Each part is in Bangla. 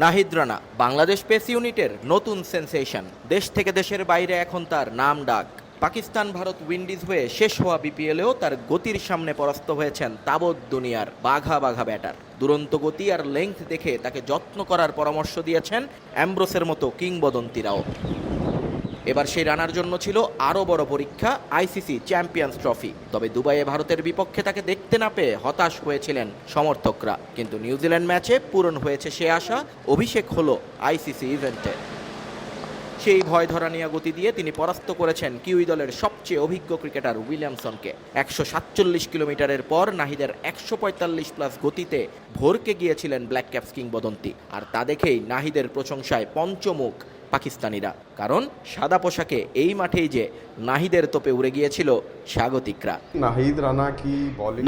নাহিদ রানা, বাংলাদেশ পেস ইউনিটের নতুন সেন্সেশন। দেশ থেকে দেশের বাইরে এখন তার নাম ডাক। পাকিস্তান, ভারত, উইন্ডিজ হয়ে শেষ হওয়া বিপিএলেও তার গতির সামনে পরাস্ত হয়েছেন তাবৎ দুনিয়ার বাঘা বাঘা ব্যাটার। দুরন্ত গতি আর লেংথ দেখে তাকে যত্ন করার পরামর্শ দিয়েছেন অ্যাম্ব্রোসের মতো কিংবদন্তিরাও। এবার সেই রানার জন্য ছিল আরও বড় পরীক্ষা, আইসিসি চ্যাম্পিয়ন্স ট্রফি। তবে দুবাইয়ে ভারতের বিপক্ষে তাকে দেখতে না পেয়ে হতাশ হয়েছিলেন সমর্থকরা। কিন্তু নিউজিল্যান্ড ম্যাচে পূরণ হয়েছে সে আশা, অভিষেক হলো আইসিসি ইভেন্টে। সেই ভয় ধরানিয়া গতি দিয়ে তিনি পরাস্ত করেছেন কিউই দলের সবচেয়ে অভিজ্ঞ ক্রিকেটার উইলিয়ামসনকে। একশো সাতচল্লিশ কিলোমিটারের পর নাহিদের একশো পঁয়তাল্লিশ প্লাস গতিতে ভোরকে গিয়েছিলেন ব্ল্যাক ক্যাপস কিংবদন্তি। আর তা দেখেই নাহিদের প্রশংসায় পঞ্চমুখ। পাকিস্তানিরা। কারণ সাদা পোশাকে এই মাঠেই যে নাহিদের তোপে উড়ে গিয়েছিল স্বাগতিকরা। নাহিদ রানা কি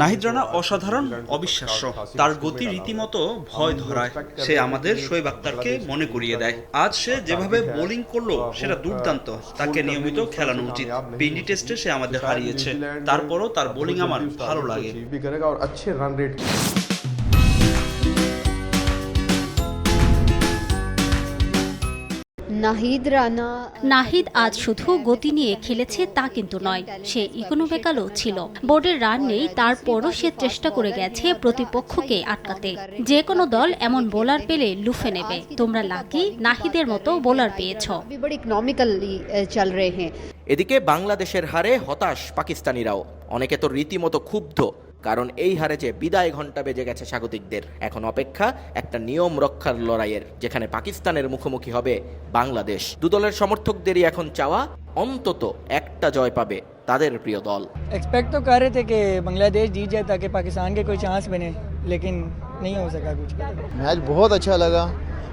নাহিদ রানা অসাধারণ অবিশ্বাস্য। তার গতি রীতিমতো ভয় ধরায়। সে আমাদের শোয়েব আক্তারকে মনে করিয়ে দেয়। আজ সে যেভাবে বোলিং করল সেটা দুর্দান্ত। তাকে নিয়মিত খেলানো উচিত। পিন্ডি টেস্টে সে আমাদের হারিয়েছে। তারপরও তার বোলিং আমার ভালো লাগে। নাহিদ রানা নাহিদ আজ শুধু গতি নিয়ে খেলেছে তা কিন্তু নয় সে ইকোনমিক্যালও ছিল। বোর্ডের রান নেই তারপরও সে চেষ্টা করে গেছে প্রতিপক্ষকে আটকাতে। যে কোনো দল এমন বোলার পেলে লুফে নেবে। তোমরা লাকি নাহিদের মতো বোলার পেয়েছ। এদিকে বাংলাদেশের হারে হতাশ পাকিস্তানিরাও। অনেকে তো রীতিমতো ক্ষুব্ধ। কারণ এই হারে যে বিদায় ঘন্টা বেজে গেছে স্বাগতিকদের এখন অপেক্ষা একটা নিয়ম রক্ষার লড়াইয়ের যেখানে পাকিস্তানের মুখোমুখি হবে বাংলাদেশ দুদলের সমর্থকদেরই এখন চাওয়া অন্তত একটা জয় পাবে তাদের প্রিয় দল एक्सपेक्ट तो कर रहे थे कि बांग्लादेश जीत जाए ताकि पाकिस्तान के कोई चांस बने लेकिन नहीं हो सका कुछ मैच बहुत अच्छा लगा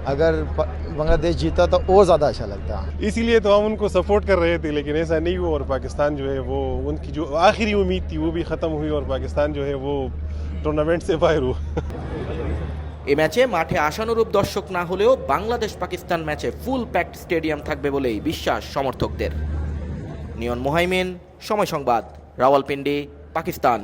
अगर प- बांग्लादेश जीता तो और ज़्यादा अच्छा लगता इसीलिए तो हम उनको सपोर्ट कर रहे थे लेकिन ऐसा नहीं हुआ और पाकिस्तान जो है वो उनकी जो आखिरी उम्मीद थी वो भी ख़त्म हुई और पाकिस्तान जो है वो टूर्नामेंट से बाहर हुआ এ ম্যাচে মাঠে আশানুরূপ দর্শক না হলেও বাংলাদেশ পাকিস্তান ম্যাচে ফুল প্যাকড স্টেডিয়াম থাকবে বলেই বিশ্বাস সমর্থকদের নিয়ন মোহাইমিন সময় সংবাদ রাওয়ালপিন্ডি পাকিস্তান